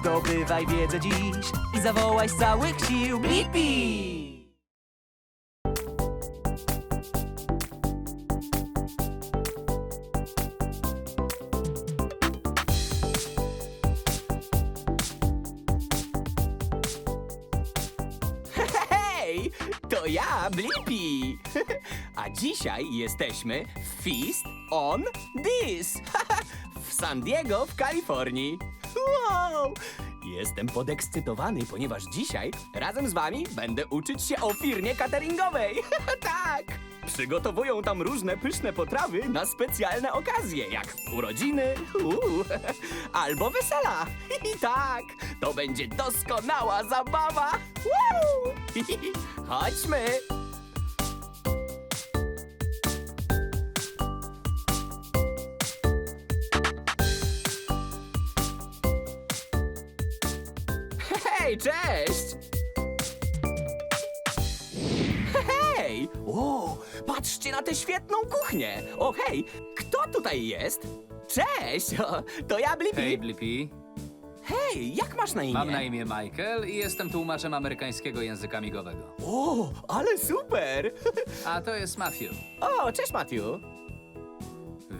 Zdobywaj wiedzę dziś i zawołaj z całych sił Blippi! Hej, to ja, Blippi. A dzisiaj jesteśmy w Feast on This w San Diego w Kalifornii. Wow! Jestem podekscytowany, ponieważ dzisiaj razem z wami będę uczyć się o firmie cateringowej. tak! Przygotowują tam różne pyszne potrawy na specjalne okazje, jak urodziny uuu, albo wesela. I tak, to będzie doskonała zabawa. Woo! Chodźmy! Hej, cześć! Hej! O, patrzcie na tę świetną kuchnię! O, hej, kto tutaj jest? Cześć! O, to ja, Blippi. Hej, Blippi. Hej, jak masz na imię? Mam na imię Michael i jestem tłumaczem amerykańskiego języka migowego. O, ale super! A to jest Matthew. O, cześć, Matthew.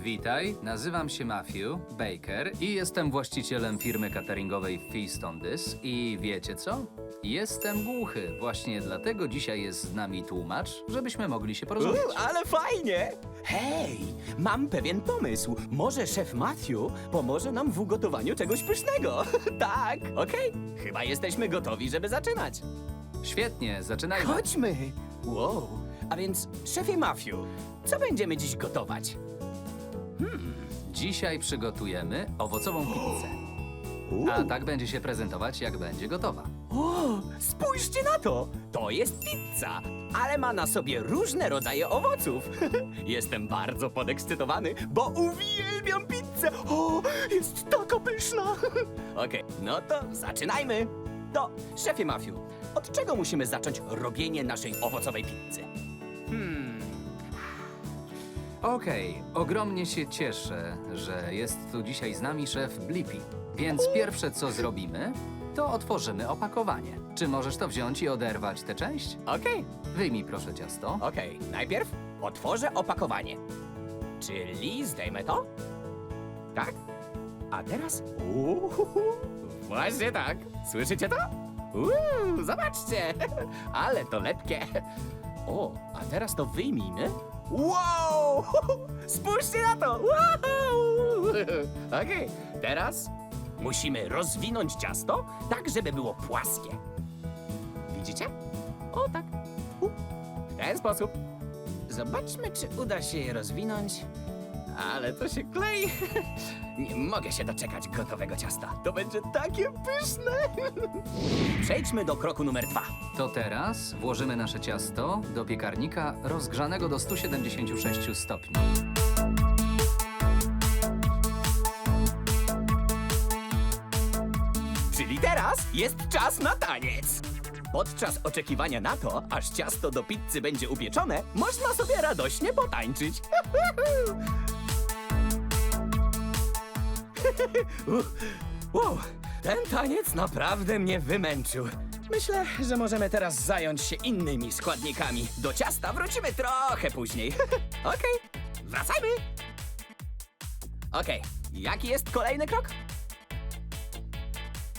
Witaj, nazywam się Matthew Baker i jestem właścicielem firmy cateringowej Feast on This. I wiecie co? Jestem głuchy. Właśnie dlatego dzisiaj jest z nami tłumacz, żebyśmy mogli się porozumieć. U, ale fajnie! Hej, mam pewien pomysł. Może szef Matthew pomoże nam w ugotowaniu czegoś pysznego. tak, okej. Chyba jesteśmy gotowi, żeby zaczynać. Świetnie, zaczynajmy. Chodźmy! Wow, a więc szefie Matthew, co będziemy dziś gotować? Dzisiaj przygotujemy owocową pizzę. A tak będzie się prezentować, jak będzie gotowa. O, spójrzcie na to! To jest pizza, ale ma na sobie różne rodzaje owoców. Jestem bardzo podekscytowany, bo uwielbiam pizzę. O, jest taka pyszna. Okej, no to zaczynajmy. To, szefie Matthew, od czego musimy zacząć robienie naszej owocowej pizzy? Okej, ogromnie się cieszę, że jest tu dzisiaj z nami szef Blippi. Więc pierwsze co zrobimy, to otworzymy opakowanie. Czy możesz to wziąć i oderwać tę część? Okej, Wyjmij proszę ciasto. okej. Najpierw otworzę opakowanie. Czyli zdejmę to? Tak? A teraz? Uhuhu. Właśnie tak. Słyszycie to? Uuu, zobaczcie! Ale to lepkie. O, a teraz to wyjmijmy. Wow! Spójrzcie na to! Wow! Okej, teraz musimy rozwinąć ciasto tak, żeby było płaskie. Widzicie? O, tak. U, W ten sposób. Zobaczmy, czy uda się je rozwinąć. Ale to się klei. Nie mogę się doczekać gotowego ciasta. To będzie takie pyszne. Przejdźmy do kroku numer dwa. To teraz włożymy nasze ciasto do piekarnika rozgrzanego do 176 stopni. Czyli teraz jest czas na taniec. Podczas oczekiwania na to, aż ciasto do pizzy będzie upieczone, można sobie radośnie potańczyć. Wow, ten taniec naprawdę mnie wymęczył. Myślę, że możemy teraz zająć się innymi składnikami. Do ciasta wrócimy trochę później. Okej, wracajmy. Okej, jaki jest kolejny krok?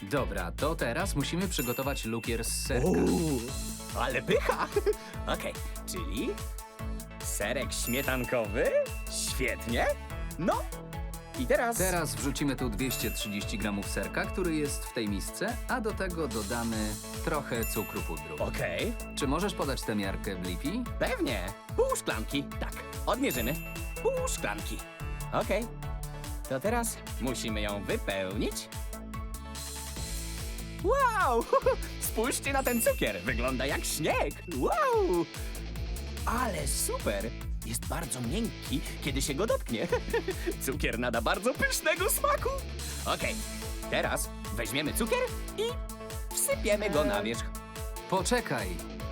Dobra, to teraz musimy przygotować lukier z serka. Uuu, ale pycha! Okej, czyli serek śmietankowy? Świetnie. No, i teraz... Teraz wrzucimy tu 230 gramów serka, który jest w tej misce, a do tego dodamy trochę cukru pudru. Okej, Czy możesz podać tę miarkę, Blippi? pewnie. Pół szklanki. Tak, odmierzymy. Pół szklanki. Okej. To teraz musimy ją wypełnić. Wow! Spójrzcie na ten cukier. Wygląda jak śnieg. Wow! Ale super! Jest bardzo miękki, kiedy się go dotknie. Cukier nada bardzo pysznego smaku. Okej, teraz weźmiemy cukier i wsypiemy go na wierzch. Poczekaj!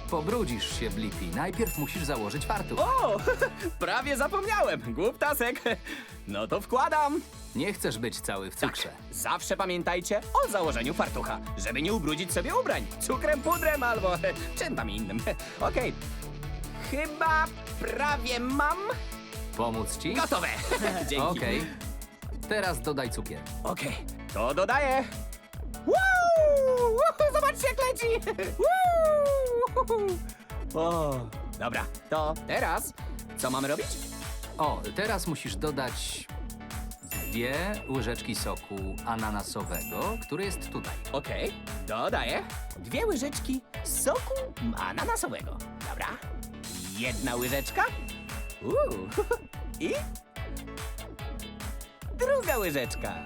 Pobrudzisz się, Blippi. Najpierw musisz założyć fartuch. O, prawie zapomniałem. Głuptasek. No to wkładam. Nie chcesz być cały w cukrze. Zawsze pamiętajcie o założeniu fartucha, żeby nie ubrudzić sobie ubrań cukrem, pudrem albo czym tam innym. Okej. Chyba prawie mam. Pomóc ci? Gotowe. Dzięki. Okej. Teraz dodaj cukier. Okej, to dodaję. Woo! Zobaczcie, jak leci! Woo! O, dobra, to teraz co mamy robić? O, teraz musisz dodać dwie łyżeczki soku ananasowego, który jest tutaj. Okej, dodaję dwie łyżeczki soku ananasowego. Dobra, jedna łyżeczka. Uuu. I druga łyżeczka.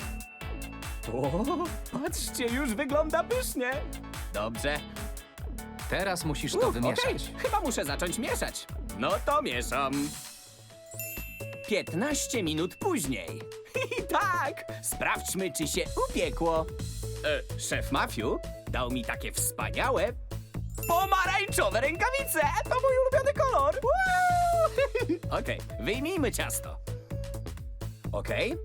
O, patrzcie, już wygląda pysznie. Dobrze. Teraz musisz to wymieszać. okej, chyba muszę zacząć mieszać. No to mieszam. 15 minut później. I tak, sprawdźmy, czy się upiekło. E, szef Mafiu dał mi takie wspaniałe pomarańczowe rękawice. To mój ulubiony kolor. Okej, wyjmijmy ciasto. Okej,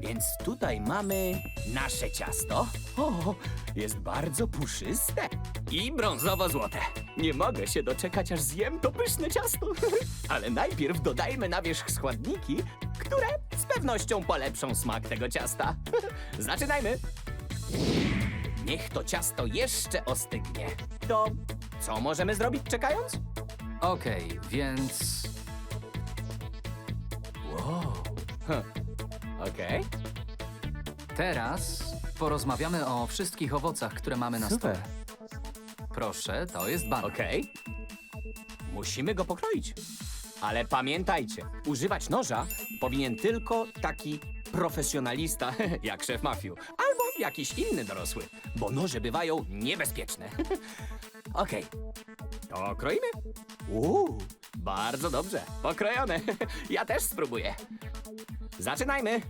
więc tutaj mamy nasze ciasto. O, jest bardzo puszyste i brązowo-złote. Nie mogę się doczekać, aż zjem to pyszne ciasto. Ale najpierw dodajmy na wierzch składniki, które z pewnością polepszą smak tego ciasta. Zaczynajmy. Niech to ciasto jeszcze ostygnie. To co możemy zrobić czekając? Okej, więc Wow. Huh. Okej. teraz porozmawiamy o wszystkich owocach, które mamy na Super. stole. Proszę, to jest banan. Okej. Musimy go pokroić. Ale pamiętajcie, używać noża powinien tylko taki profesjonalista jak szef mafiu. Jakiś inny dorosły, bo noże bywają niebezpieczne. Okej. To kroimy? Uuu, bardzo dobrze. Pokrojone. Ja też spróbuję. Zaczynajmy.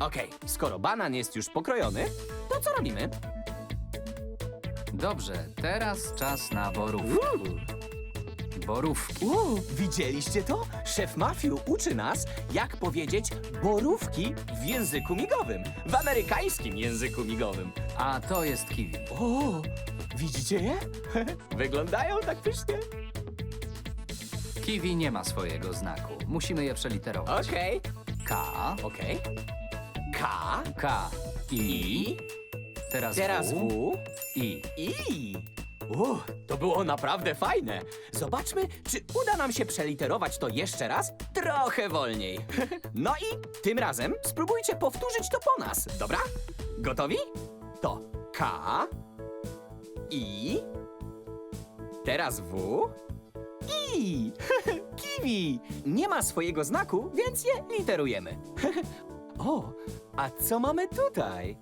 Okej, skoro banan jest już pokrojony, to co robimy? Dobrze, teraz czas na borówki. Uuu. Borówki. Uuu, widzieliście to? Szef Mafiu uczy nas, jak powiedzieć borówki w języku migowym, w amerykańskim języku migowym. A to jest kiwi. O, widzicie je? Wyglądają tak pysznie. Kiwi nie ma swojego znaku. Musimy je przeliterować. Okej, K, okej. K, K, I, I, teraz, teraz W, W, I. I. Uuu, to było naprawdę fajne. Zobaczmy, czy uda nam się przeliterować to jeszcze raz trochę wolniej. No i tym razem spróbujcie powtórzyć to po nas, dobra? Gotowi? To K, I, teraz W, I. Kiwi! Nie ma swojego znaku, więc je literujemy. o, a co mamy tutaj?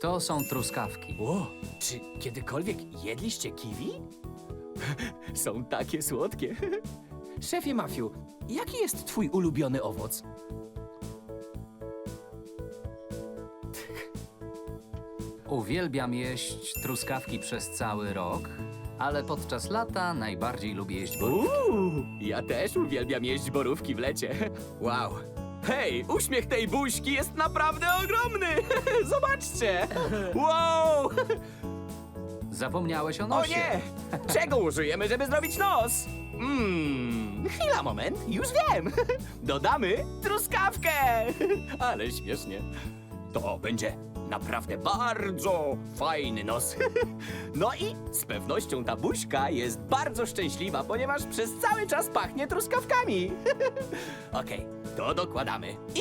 To są truskawki. O, czy kiedykolwiek jedliście kiwi? Są takie słodkie. Szefie Mafiu, jaki jest twój ulubiony owoc? Uwielbiam jeść truskawki przez cały rok, ale podczas lata najbardziej lubię jeść borówki. Uuu, ja też uwielbiam jeść borówki w lecie. Wow. Hej, uśmiech tej buźki jest naprawdę ogromny! Zobaczcie! Wow! Zapomniałeś o O nosie. nie! Czego użyjemy, żeby zrobić nos? Mmm, chwila, moment, już wiem! Dodamy truskawkę! Ale śmiesznie. To będzie naprawdę bardzo fajny nos. No i z pewnością ta buźka jest bardzo szczęśliwa, ponieważ przez cały czas pachnie truskawkami. Okej, to dokładamy. I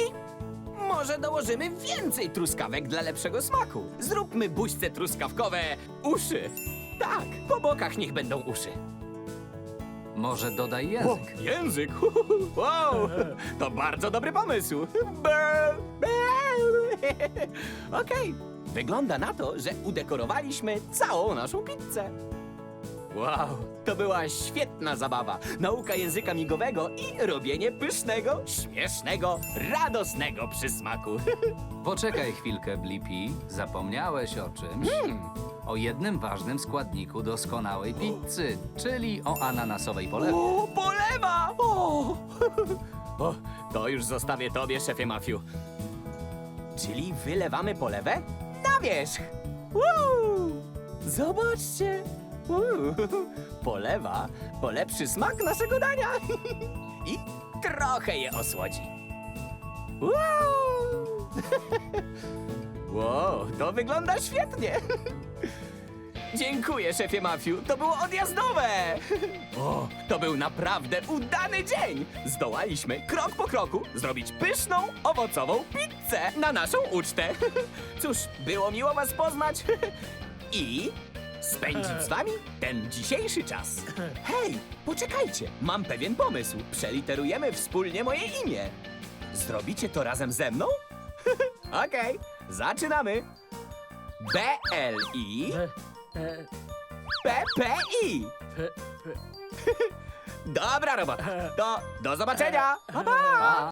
może dołożymy więcej truskawek dla lepszego smaku. Zróbmy buźce truskawkowe uszy. Tak, po bokach niech będą uszy. Może dodaj język. Język! Wow, to bardzo dobry pomysł. Okej, wygląda na to, że udekorowaliśmy całą naszą pizzę. Wow, to była świetna zabawa. Nauka języka migowego i robienie pysznego, śmiesznego, radosnego przysmaku. Poczekaj chwilkę, Blippi. Zapomniałeś o czymś. Hmm, o jednym ważnym składniku doskonałej pizzy, czyli o ananasowej polewie. O, polewa! O! o, to już zostawię tobie, szefie Mafiu. Czyli wylewamy polewę na wierzch. Woo! Zobaczcie. Polewa polepszy smak naszego dania i trochę je osłodzi. Wow! wow, to wygląda świetnie. Dziękuję, szefie Mafiu. To było odjazdowe. O, to był naprawdę udany dzień. Zdołaliśmy krok po kroku zrobić pyszną, owocową pizzę na naszą ucztę. Cóż, było miło was poznać i spędzić z wami ten dzisiejszy czas. Hej, poczekajcie, mam pewien pomysł. Przeliterujemy wspólnie moje imię. Zrobicie to razem ze mną? Okej, zaczynamy. B-L-I... P-P-I. Dobra robota. Do, do zobaczenia. Pa. Pa!